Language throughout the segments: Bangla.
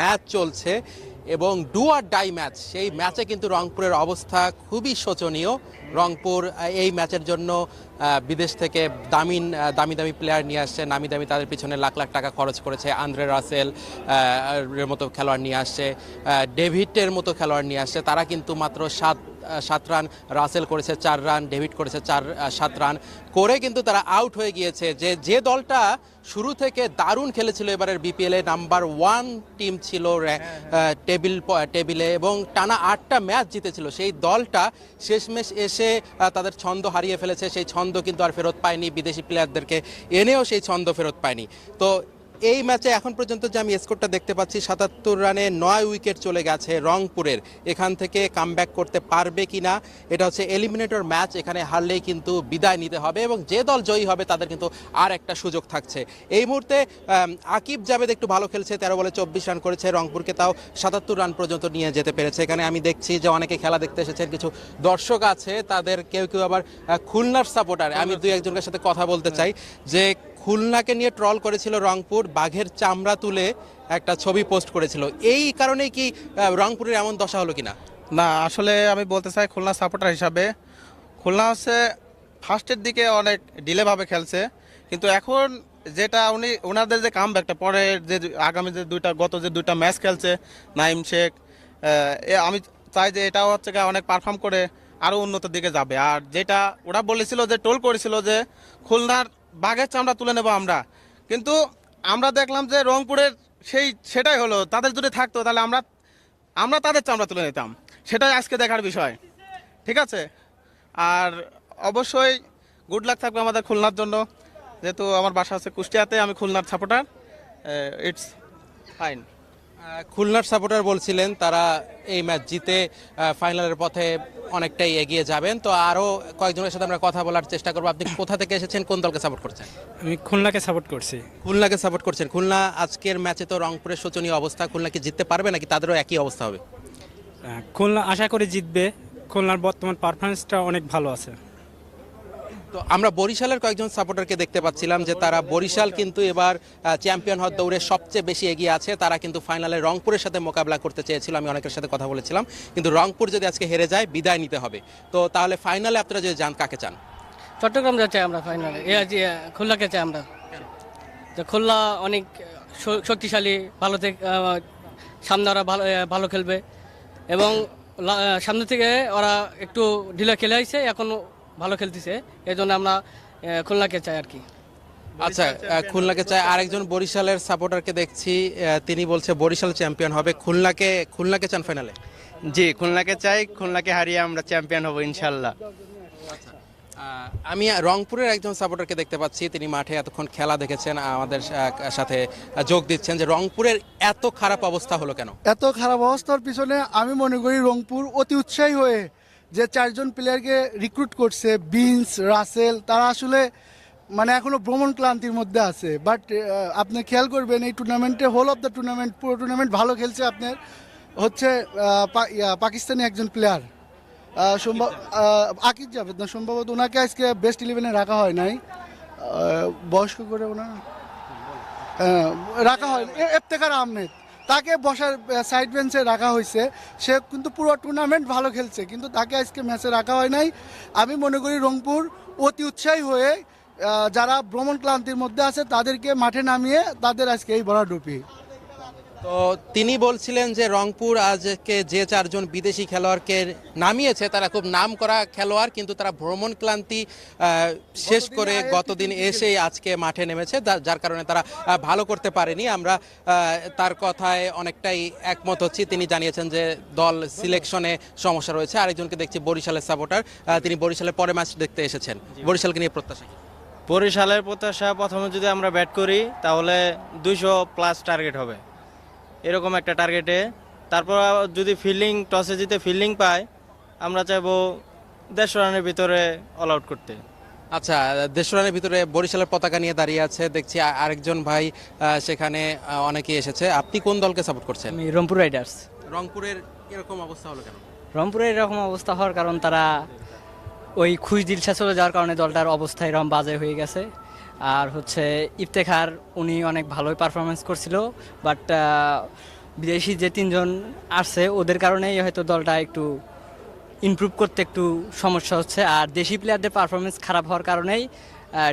ম্যাচ চলছে এবং ডু আর ডাই ম্যাচ। সেই ম্যাচে কিন্তু রংপুরের অবস্থা খুবই শোচনীয়। রংপুর এই ম্যাচের জন্য বিদেশ থেকে দামি দামি দামি প্লেয়ার নিয়ে আসছে, নামি দামি তাদের পিছনে লাখ লাখ টাকা খরচ করেছে। আন্দ্রে রাসেল মতো খেলোয়াড় নিয়ে আসছে ডেভিডের মতো খেলোয়াড় নিয়ে আসছে। তারা কিন্তু মাত্র সাত সাত রান রাসেল করেছে চার রান ডেভিড করেছে চার সাত রান। করে কিন্তু তারা আউট হয়ে গিয়েছে। যে যে দলটা শুরু থেকে দারুণ খেলেছিল এবারের বিপিএল নাম্বার ওয়ান টিম ছিল র্যা- টেবিল প- টেবিলে এবং টানা আটটা ম্যাচ জিতেছিল। সেই দলটা শেষমেশ এসে তাদের ছন্দ হারিয়ে ফেলেছে। সেই ছন্দ কিন্তু আর ফেরত পায়নি বিদেশি প্লেয়ারদেরকে এনেও সেই ছন্দ ফেরত পায়নি। তো এই ম্যাচে এখন পর্যন্ত যে আমি স্কোরটা দেখতে পাচ্ছি, সাতাত্তর রানে নয় উইকেট চলে গেছে রংপুরের। এখান থেকে কামব্যাক করতে পারবে কিনা, এটা হচ্ছে এলিমিনেটর ম্যাচ এখানে হারলেই কিন্তু বিদায় নিতে হবে এবং যে দল জয়ী হবে তাদের কিন্তু আর একটা সুযোগ থাকছে। এই মুহূর্তে আকিব জাভেদ একটু ভালো খেলছে, তেরো বলে চব্বিশ রান করেছে, রংপুরকে তাও সাতাত্তর রান পর্যন্ত নিয়ে যেতে পেরেছে। এখানে আমি দেখছি যে অনেকে খেলা দেখতে এসেছেন, কিছু দর্শক আছে, তাদের কেউ কেউ আবার খুলনার সাপোর্টার আমি দুই একজনের সাথে কথা বলতে চাই, যে খুলনাকে নিয়ে ট্রল করেছিল রংপুর, বাঘের চামড়া তুলে একটা ছবি পোস্ট করেছিল। এই কারণেই কি রংপুরের এমন দশা হলো কিনা? না, আসলে আমি বলতে চাই খুলনা সাপোর্টার হিসাবে। খুলনা হচ্ছে ফার্স্টের দিকে অনেক ডিলেভাবে খেলছে, কিন্তু এখন যেটা উনি ওনাদের যে কাম ব্যাকটা পরে যে আগামী যে দুইটা, গত যে দুইটা ম্যাচ খেলছে, নাইম শেখ আমি চাই যে এটাও হচ্ছে অনেক পারফর্ম করে আরও উন্নত দিকে যাবে। আর যেটা ওরা বলেছিল যে টোল করেছিল যে, খুলনার বাঘের চামড়া তুলে নেব আমরা। কিন্তু আমরা দেখলাম যে রংপুরের সেই সেটাই হলো, তাদের যদি থাকতো তাহলে আমরা আমরা তাদের চামড়া তুলে নিতাম। সেটাই আজকে দেখার বিষয়। ঠিক আছে? আর অবশ্যই গুড লাক থাকবে আমাদের খুলনার জন্য। যেহেতু আমার বাসা আছে কুষ্টিয়াতে, আমি খুলনার সাপোর্টার ইটস ফাইন খুলনার সাপোর্টার বলছিলেন তারা এই ম্যাচ জিতে ফাইনালের পথে অনেকটাই এগিয়ে যাবেন। তো আরও কয়েকজনের সাথে আমরা কথা বলার চেষ্টা করব। আপনি কোথা থেকে এসেছেন? কোন দলকে সাপোর্ট করছেন? আমি খুলনাকে সাপোর্ট করছি। খুলনাকে সাপোর্ট করছেন। খুলনা আজকের ম্যাচে তো রংপুরের শোচনীয় অবস্থা। খুলনা কি জিততে পারবে নাকি তাদেরও একই অবস্থা হবে? খুলনা আশা করে জিতবে। খুলনার বর্তমান পারফরমেন্সটা অনেক ভালো আছে। তো আমরা বরিশালের কয়েকজন সাপোর্টারকে দেখতে পাচ্ছিলাম যে তারা বরিশাল কিন্তু এবার চ্যাম্পিয়ন হওয়ার দৌড়ে সবচেয়ে বেশি এগিয়ে আছে। তারা কিন্তু ফাইনালে রংপুরের সাথে মোকাবিলা করতে চেয়েছিল, আমি অনেকের সাথে কথা বলেছিলাম। কিন্তু রংপুর যদি আজকে হেরে যায়, বিদায় নিতে হবে। তো তাহলে ফাইনালে আপনারা যদি যান, কাকে চান? চট্টগ্রাম যাচ্ছি আমরা ফাইনালে এ। খুলনাকে চাই আমরা। খুলনা অনেক শক্তিশালী, ভালো থেকে সামনে ওরা ভালো ভালো খেলবে। এবং সামনে থেকে ওরা একটু ঢিলা খেলে আইছে, এখন ভালো খেলতেছে এই জন্য আমরা খুলনাকে চাই আর কি। আচ্ছা খুলনাকে চাই। আরেকজন বরিশালের সাপোর্টারকে দেখছি তিনি বলছে বরিশাল চ্যাম্পিয়ন হবে। খুলনাকে খুলনাকে চান ফাইনালে জি খুলনাকে চাই খুলনাকে হারিয়ে আমরা চ্যাম্পিয়ন হব ইনশাল্লাহ। আহ, আমি রংপুরের একজন সাপোর্টারকে দেখতে পাচ্ছি তিনি মাঠে এতক্ষণ খেলা দেখেছেন আমাদের সাথে যোগ দিচ্ছেন যে রংপুরের এত খারাপ অবস্থা হলো কেন? এত খারাপ অবস্থার পিছনে আমি মনে করি রংপুর অতি উৎসাহী হয়ে যে চারজন প্লেয়ারকে রিক্রুট করছে বিনস রাসেল তারা আসলে মানে এখনও ভ্রমণ ক্লান্তির মধ্যে আছে। বাট আপনি খেয়াল করবেন, এই টুর্নামেন্টে হোল অফ দ্য টুর্নামেন্ট পুরো টুর্নামেন্ট ভালো খেলছে আপনার, হচ্ছে পাকিস্তানি একজন প্লেয়ার সম্ভব আকিব জাভেদ না, সম্ভবত ওনাকে আজকে বেস্ট ইলেভেনে রাখা হয় নাই। বয়স্ক করে ওনার? রাখা হয় এ- ইফতেখার আহমেদ। তাকে বসার সাইড বেঞ্চে রাখা হয়েছে। সে কিন্তু পুরো টুর্নামেন্ট ভালো খেলছে, কিন্তু তাকে আজকে ম্যাচে রাখা হয় নাই। আমি মনে করি রংপুর অতি উৎসাহী হয়ে যারা ভ্রমণ ক্লান্তির মধ্যে আছে, তাদেরকে মাঠে নামিয়ে তাদের আজকে এই বড় ডুপি তো তিনি বলছিলেন যে রংপুর আজকে যে চারজন বিদেশি খেলোয়াড়কে নামিয়েছে তারা খুব নাম করা খেলোয়াড় কিন্তু তারা ভ্রমণ ক্লান্তি শেষ করে গতদিন এসেই আজকে মাঠে নেমেছে যার কারণে তারা ভালো করতে পারেনি। আমরা তার কথায় অনেকটাই একমত হচ্ছি। তিনি জানিয়েছেন যে দল সিলেকশনে সমস্যা রয়েছে। আরেকজনকে দেখছি বরিশালের সাপোর্টার তিনি বরিশালের পরে ম্যাচ দেখতে এসেছেন। বরিশালকে নিয়ে প্রত্যাশা বরিশালের প্রত্যাশা প্রথমে যদি আমরা ব্যাট করি তাহলে দুইশো প্লাস টার্গেট হবে। এরকম একটা টার্গেটে তারপর যদি ফিল্ডিং টসে জিতে ফিল্ডিং পায় আমরা চাইব দেড়শো রানের ভিতরে অল আউট করতে। আচ্ছা দেড়শো রানের ভিতরে বরিশালের পতাকা নিয়ে দাঁড়িয়ে আছে। দেখছি আরেকজন ভাই সেখানে আহ, অনেকেই এসেছে। আপনি কোন দলকে সাপোর্ট করছেন? আমি রংপুর রাইডার্স রংপুরের এরকম অবস্থা হলো কেন? রংপুরের এরকম অবস্থা হওয়ার কারণ তারা ওই খুশ দিলসা চলে যাওয়ার কারণে দলটার অবস্থা এরকম বাজে হয়ে গেছে। আর হচ্ছে ইফতেখার উনি অনেক ভালোই পারফরমেন্স করছিল বাট বিদেশি যে তিনজন আসছে, ওদের কারণেই হয়তো দলটা একটু ইমপ্রুভ করতে একটু সমস্যা হচ্ছে। আর দেশি প্লেয়ারদের পারফরমেন্স খারাপ হওয়ার কারণেই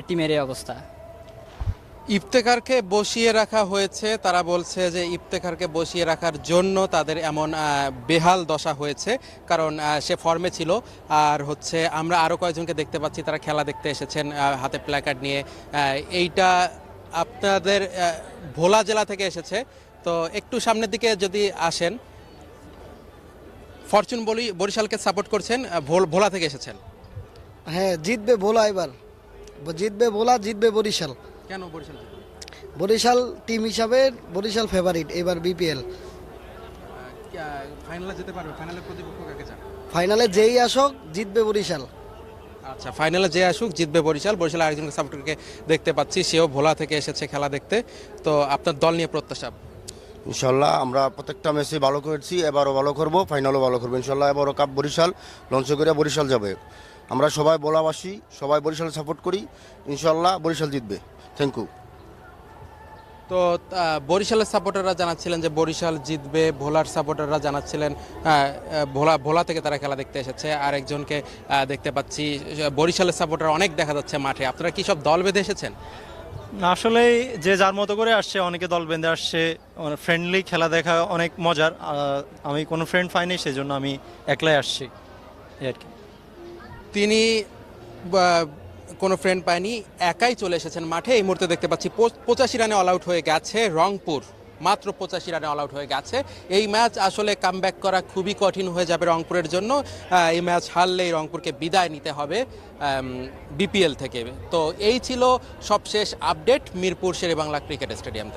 টিমের এই অবস্থা। ইফতেখারকে বসিয়ে রাখা হয়েছে। তারা বলছে যে ইফতেখারকে বসিয়ে রাখার জন্য তাদের এমন বেহাল দশা হয়েছে। কারণ সে ফর্মে ছিল। আর হচ্ছে আমরা আরও কয়েকজনকে দেখতে পাচ্ছি, তারা খেলা দেখতে এসেছেন হাতে প্ল্যাকার্ড নিয়ে। এইটা আপনাদের ভোলা জেলা থেকে এসেছে। তো একটু সামনের দিকে যদি আসেন ফরচুন বলি, বরিশালকে সাপোর্ট করছেন ভোল- থেকে এসেছেন। হ্যাঁ জিতবে ভোলা এবার। জিতবে ভোলা, জিতবে বরিশাল। কেন বরিশাল বরিশাল টিম হিসাবে বরিশাল ফেভারিট এবার বিপিএল ফাইনালে যেতে পারবে। ফাইনালে প্রতিপক্ষ কাকে চান ফাইনালে যেই আসক জিতবে বরিশাল। আচ্ছা ফাইনালে যে আসুক জিতবে বরিশাল। বরিশাল আরেকজন সাপোর্টারকে দেখতে পাচ্ছি সেও ভোলা থেকে এসেছে খেলা দেখতে। তো আপনার দল নিয়ে প্রত্যাশা? ইনশাল্লাহ আমরা প্রত্যেকটা ম্যাচে ভালো করেছি এবারও ভালো করব ফাইনালও ভালো করব। ইনশাল্লাহ এবারও কাপ বরিশাল লঞ্চ করে বরিশাল যাবে। আমরা সবাই বলাবাসী সবাই বরিশাল সাপোর্ট করি ইনশাল্লাহ বরিশাল জিতবে। থ্যাংক ইউ তো বরিশালের সাপোর্টাররা জানাচ্ছিলেন যে বরিশাল জিতবে ভোলার সাপোর্টাররা জানাচ্ছিলেন ভোলা ভোলা থেকে তারা খেলা দেখতে এসেছে। আর একজনকে দেখতে পাচ্ছি বরিশালের সাপোর্টার অনেক দেখা যাচ্ছে মাঠে। আপনারা কি সব দল বেঁধে এসেছেন? আসলে যে যার মতো করে আসছে অনেকে দল বেঁধে আসছে। ফ্রেন্ডলি খেলা দেখা অনেক মজার। আমি কোনো ফ্রেন্ড পাইনি সেজন্য আমি একলাই আসছি। আর কি। তিনি কোনো ফ্রেন্ড পায়নি, একাই চলে এসেছেন মাঠে। এই মুহূর্তে দেখতে পাচ্ছি পঁচাশি রানে অল আউট হয়ে গেছে রংপুর। মাত্র পঁচাশি রানে অল আউট হয়ে গেছে। এই ম্যাচ আসলে কামব্যাক করা খুবই কঠিন হয়ে যাবে রংপুরের জন্য। এই ম্যাচ হারলেই রংপুরকে বিদায় নিতে হবে বিপিএল থেকে। তো এই ছিল সবশেষ update Mirpur Sherebangla cricket stadium থেকে।